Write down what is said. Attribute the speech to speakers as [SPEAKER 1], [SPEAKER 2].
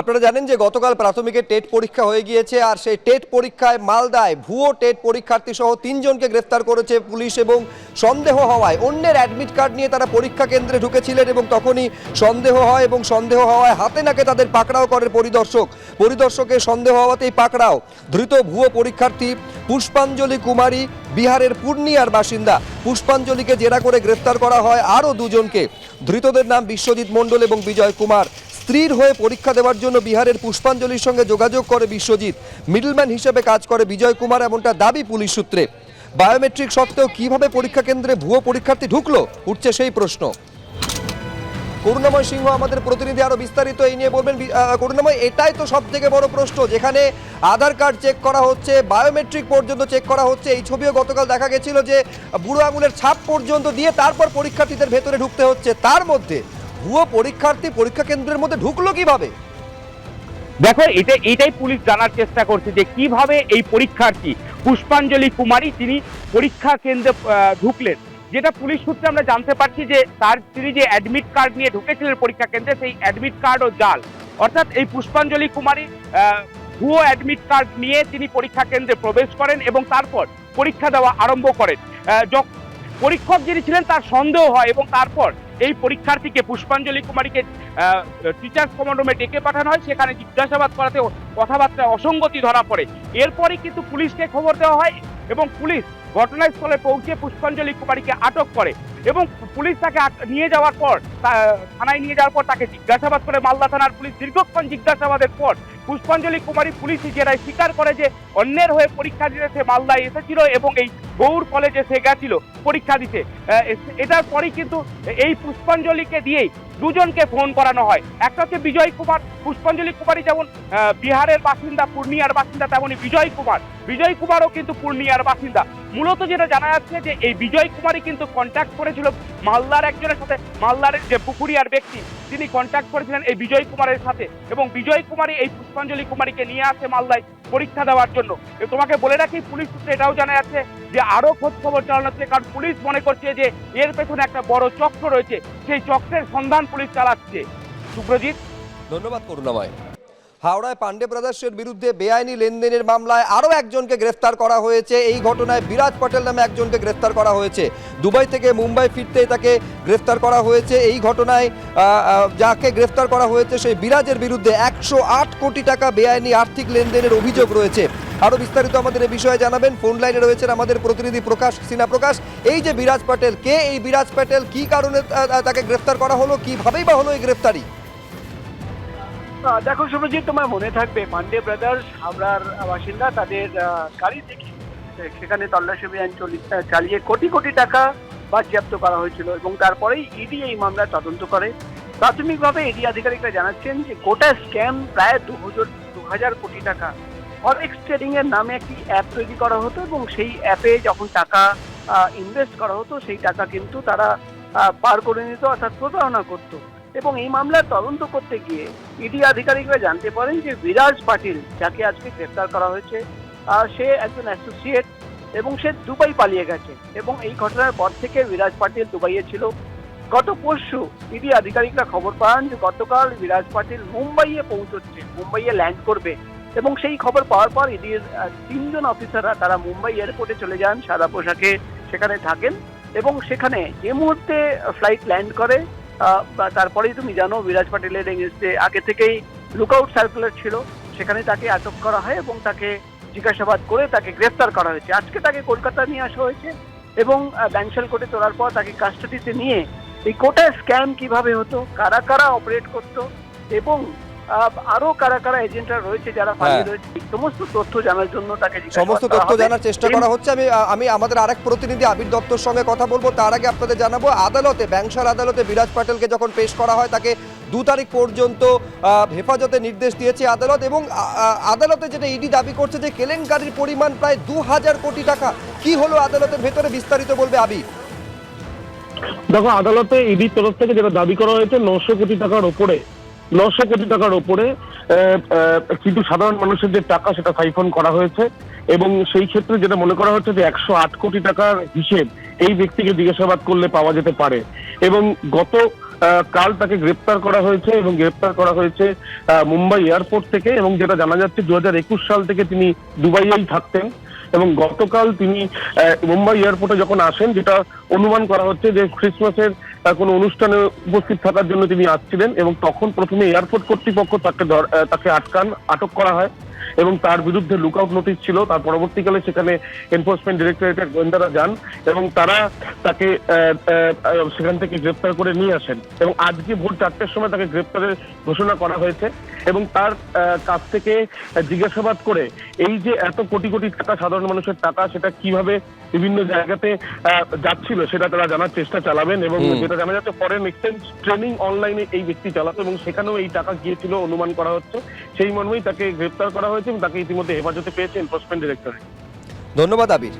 [SPEAKER 1] আপনারা জানেন যে গতকাল প্রাথমিকের টেট পরীক্ষা হয়ে গিয়েছে আর সেই টেট পরীক্ষায় মালদায় ভুয়ো টেট পরীক্ষার্থী সহ তিনজনকে গ্রেফতার করেছে পুলিশ এবং সন্দেহ হওয়ায় অন্যের অ্যাডমিট কার্ড নিয়ে তারা পরীক্ষা কেন্দ্রে ঢুকেছিলেন এবং তখনই সন্দেহ হয় এবং সন্দেহ হওয়ায় হাতে নাকে তাদের পাকড়াও করে পরিদর্শক। পরিদর্শকের সন্দেহ হওয়াতেই পাকড়াও। ধৃত ভুয়ো পরীক্ষার্থী পুষ্পাঞ্জলি কুমারী, বিহারের পূর্ণিয়ার বাসিন্দা। পুষ্পাঞ্জলিকে জেরা করে গ্রেফতার করা হয় আরও দুজনকে। ধৃতদের নাম বিশ্বজিৎ মণ্ডল এবং বিজয় কুমার। স্ত্রীর হয়ে পরীক্ষা দেওয়ার জন্য বিহারের পুষ্পাঞ্জলির সঙ্গে যোগাযোগ করে বিশ্বজিৎ। মিডলম্যান হিসেবে কাজ করে বিজয় কুমার এমনটা দাবি পুলিশ সূত্রে। বায়োমেট্রিক সত্ত্বেও কীভাবে পরীক্ষা কেন্দ্রে ভুয়ো পরীক্ষার্থী ঢুকলো, উঠছে সেই প্রশ্ন। করুণাময় সিংহ আমাদের প্রতিনিধি আরও বিস্তারিত এই নিয়ে বলবেন। করুণাময়, এটাই তো সব থেকে বড় প্রশ্ন, যেখানে আধার কার্ড চেক করা হচ্ছে, বায়োমেট্রিক পর্যন্ত চেক করা হচ্ছে। এই ছবিও গতকাল দেখা গেছিল যে, বুড়ো আঙুলের ছাপ পর্যন্ত দিয়ে তারপর পরীক্ষার্থীদের ভেতরে ঢুকতে হচ্ছে। তার মধ্যে ভুয়ো পরীক্ষার্থী পরীক্ষা কেন্দ্রের মধ্যে ঢুকলো কীভাবে?
[SPEAKER 2] দেখো, এটা, এটাই পুলিশ জানার চেষ্টা করছে যে কীভাবে এই পরীক্ষার্থী পুষ্পাঞ্জলি কুমারী তিনি পরীক্ষা কেন্দ্রে ঢুকলেন। যেটা পুলিশ সূত্রে আমরা জানতে পারছি যে তার, তিনি যে অ্যাডমিট কার্ড নিয়ে ঢুকেছিলেন পরীক্ষা কেন্দ্রে, সেই অ্যাডমিট কার্ডও জাল। অর্থাৎ এই পুষ্পাঞ্জলি কুমারী ভুয়ো অ্যাডমিট কার্ড নিয়ে তিনি পরীক্ষা কেন্দ্রে প্রবেশ করেন এবং তারপর পরীক্ষা দেওয়া আরম্ভ করেন। পরীক্ষক যিনি ছিলেন, তার সন্দেহ হয় এবং তারপর এই পরীক্ষার্থীকে পুষ্পাঞ্জলি কুমারীকে টিচার্স কমান্ড রুমে ডেকে পাঠানো হয়। সেখানে জিজ্ঞাসাবাদ করাতে কথাবার্তায় অসঙ্গতি ধরা পড়ে। এরপরে কিন্তু পুলিশকে খবর দেওয়া হয় এবং পুলিশ ঘটনাস্থলে পৌঁছে পুষ্পাঞ্জলি কুমারীকে আটক করে এবং পুলিশ তাকে নিয়ে যাওয়ার পর থানায় নিয়ে যাওয়ার পর তাকে জিজ্ঞাসাবাদ করে মালদা থানার পুলিশ দীর্ঘক্ষণ জিজ্ঞাসাবাদের পর পুষ্পাঞ্জলি কুমারী পুলিশ জেরায় স্বীকার করে যে অন্যের হয়ে পরীক্ষা দিতে সে মালদায় এসেছিল এবং এই গৌড় কলেজে সে গেছিল পরীক্ষা দিতে। এটার পরেই কিন্তু এই পুষ্পাঞ্জলিকে দিয়েই দুজনকে ফোন করানো হয়। একটা হচ্ছে বিজয় কুমার, পুষ্পাঞ্জলি কুমারী যেমন বিহারের বাসিন্দা, পূর্ণিয়ার বাসিন্দা তেমনই বিজয় কুমার। বিজয় কুমারও কিন্তু পূর্ণিয়ার বাসিন্দা। মূলত যেটা জানা যাচ্ছে যে এই বিজয় কুমারই কিন্তু কন্ট্যাক্ট করেছিল মালদার একজনের সাথে, মালদার যে পুকুরিয়ার ব্যক্তি, তিনি কন্ট্যাক্ট করেছিলেন এই বিজয় কুমারের সাথে। এবং বিজয় কুমারই এই পুষ্পাঞ্জলি কুমারীকে নিয়ে আসে মালদায় পরীক্ষা দেওয়ার জন্য। তোমাকে বলে রাখি, পুলিশ সূত্রে এটাও জানা যাচ্ছে যে আরও খোঁজ খবর চালানো হচ্ছে, কারণ পুলিশ মনে করছে যে এর পেছনে একটা বড় চক্র রয়েছে। সেই চক্রের সন্ধান পুলিশ চালাচ্ছে। সুব্রজিৎ।
[SPEAKER 1] ধন্যবাদ করুণাময়। হাওড়ায় পান্ডে ব্রাদার্সের বিরুদ্ধে বেআইনি লেনদেনের মামলায় আরও একজনকে গ্রেফতার করা হয়েছে। এই ঘটনায় বিরাজ পটেল নামে একজনকে গ্রেফতার করা হয়েছে। দুবাই থেকে মুম্বাই ফিরতেই তাকে গ্রেফতার করা হয়েছে। এই ঘটনায় যাকে গ্রেফতার করা হয়েছে সেই বিরাজের বিরুদ্ধে একশো আট কোটি টাকা বেআইনি আর্থিক লেনদেনের অভিযোগ রয়েছে। আরও বিস্তারিত আমাদের এই বিষয়ে জানাবেন। ফোন লাইনে রয়েছেন আমাদের প্রতিনিধি প্রকাশ, সিনা প্রকাশ। এই যে বিরাজ পটেল, কে এই বিরাজ পটেল? কি কারণে তাকে গ্রেফতার করা হলো? কীভাবেই বা হলো এই গ্রেফতারি?
[SPEAKER 3] দেখো শুভজিৎ, তোমার মনে থাকবে পান্ডে ব্রাদার্স হাবড়ার বাসিন্দা, তাদের গাড়ি থেকে সেখানে তল্লাশি অভিযান চলি- চালিয়ে কোটি কোটি টাকা বাজেয়াপ্ত করা হয়েছিল এবং তারপরেই ইডি এই মামলার তদন্ত করে। প্রাথমিকভাবে ইডি আধিকারিকরা জানাচ্ছেন যে গোটা স্ক্যাম প্রায় দু হাজার দু হাজার কোটি টাকা। ফরেক্স ট্রেডিং এর নামে একটি অ্যাপ তৈরি করা হতো এবং সেই অ্যাপে যখন টাকা ইনভেস্ট করা হতো, সেই টাকা কিন্তু তারা পার করে নিত অর্থাৎ প্রতারণা করতো। এবং এই মামলার তদন্ত করতে গিয়ে ইডি আধিকারিকরা জানতে পারেন যে বিরাজ পাটিল, যাকে আজকে গ্রেফতার করা হয়েছে সে একজন অ্যাসোসিয়েট এবং সে দুবাই পালিয়ে গেছে এবং এই ঘটনার পর থেকে বিরাজ পাটিল দুবাইয়ে ছিল। গত পরশু ইডি আধিকারিকরা খবর পান যে গতকাল বিরাজ পাটিল মুম্বাইয়ে পৌঁছচ্ছে, মুম্বাইয়ে ল্যান্ড করবে এবং সেই খবর পাওয়ার পর ইডির তিনজন অফিসাররা তারা মুম্বাই এয়ারপোর্টে চলে যান সাদা পোশাকে সেখানে থাকেন এবং সেখানে যে মুহূর্তে ফ্লাইট ল্যান্ড করে। তারপরেই তুমি জানো বিরাজ পাটিলের এগেনস্টে আগে থেকেই লুকআউট সার্কুলার ছিল, সেখানে তাকে আটক করা হয় এবং তাকে জিজ্ঞাসাবাদ করে তাকে গ্রেফতার করা হয়েছে। আজকে তাকে কলকাতা নিয়ে আসা হয়েছে এবং ব্যাংশাল কোর্টে তোলার পর তাকে কাস্টাডিতে নিয়ে এই কোটা স্ক্যাম কীভাবে হতো, কারা কারা অপারেট করতো এবং আরও কারা কারা এজেন্টরা রয়েছে যারা পালিয়ে
[SPEAKER 1] হ্যাঁ।
[SPEAKER 3] রয়েছে সমস্ত তথ্য জানার জন্য তাকে
[SPEAKER 1] সমস্ত তথ্য জানার চেষ্টা করা হচ্ছে। আমি আমি আমাদের আরেক প্রতিনিধি আবির দত্তর সঙ্গে কথা বলব। তার আগে আপনাদের জানাব আদালতে ব্যাংশাল আদালতে বিরাজ পাটেলকে যখন পেশ করা হয় তাকে দু তারিখ পর্যন্ত আহ, হেফাজতে নির্দেশ দিয়েছে আদালত এবং আদালতে যেটা ইডি দাবি করছে যে কেলেঙ্কারির পরিমাণ প্রায় দু হাজার কোটি টাকা। কি হলো আদালতের ভেতরে বিস্তারিত বলবে আবির?
[SPEAKER 4] দেখো আদালতে ইডির তরফ থেকে যেটা দাবি করা হয়েছে নশো কোটি টাকার ওপরে নশো কোটি টাকার ওপরে কিন্তু সাধারণ মানুষের যে টাকা সেটা সাইফন করা হয়েছে এবং সেই ক্ষেত্রে যেটা মনে করা হচ্ছে যে একশো আট কোটি টাকার হিসেব এই ব্যক্তিকে জিজ্ঞাসাবাদ করলে পাওয়া যেতে পারে। এবং গত কাল তাকে গ্রেপ্তার করা হয়েছে এবং গ্রেপ্তার করা হয়েছে মুম্বাই এয়ারপোর্ট থেকে এবং যেটা জানা যাচ্ছে দু হাজার একুশ সাল থেকে তিনি দুবাইয়েই থাকতেন এবং গতকাল তিনি মুম্বাই এয়ারপোর্টে যখন আসেন, যেটা অনুমান করা হচ্ছে যে ক্রিসমাসের আহ, কোনো অনুষ্ঠানে উপস্থিত থাকার জন্য তিনি আসছিলেন এবং তখন প্রথমে এয়ারপোর্ট কর্তৃপক্ষ তাকে তাকে আটকান আটক করা হয়। এবং তার বিরুদ্ধে লুকআউট নোটিশ ছিল তার পরবর্তীকালে সেখানে এনফোর্সমেন্ট ডিরেক্টরেটের গোয়েন্দারা যান এবং তারা তাকে সেখান থেকে গ্রেপ্তার করে নিয়ে আসেন এবং আজকে ভোর চারটের সময় তাকে গ্রেপ্তারের ঘোষণা করা হয়েছে এবং তার কাছ থেকে জিজ্ঞাসাবাদ করে এই যে এত কোটি কোটি টাকা সাধারণ মানুষের টাকা সেটা কীভাবে বিভিন্ন জায়গাতে আহ, যাচ্ছিল সেটা তারা জানার চেষ্টা চালাবেন এবং। যেটা জানা যাচ্ছে ফরেন এক্সচেঞ্জ ট্রেনিং অনলাইনে এই ব্যক্তি চালাতো এবং সেখানেও এই টাকা গিয়েছিল অনুমান করা হচ্ছে সেই মর্মেই তাকে গ্রেপ্তার করা হয়েছে এবং তাকে ইতিমধ্যে হেফাজতে পেয়েছে এনফোর্সমেন্ট ডিরেক্টরেট
[SPEAKER 1] ধন্যবাদ আবির।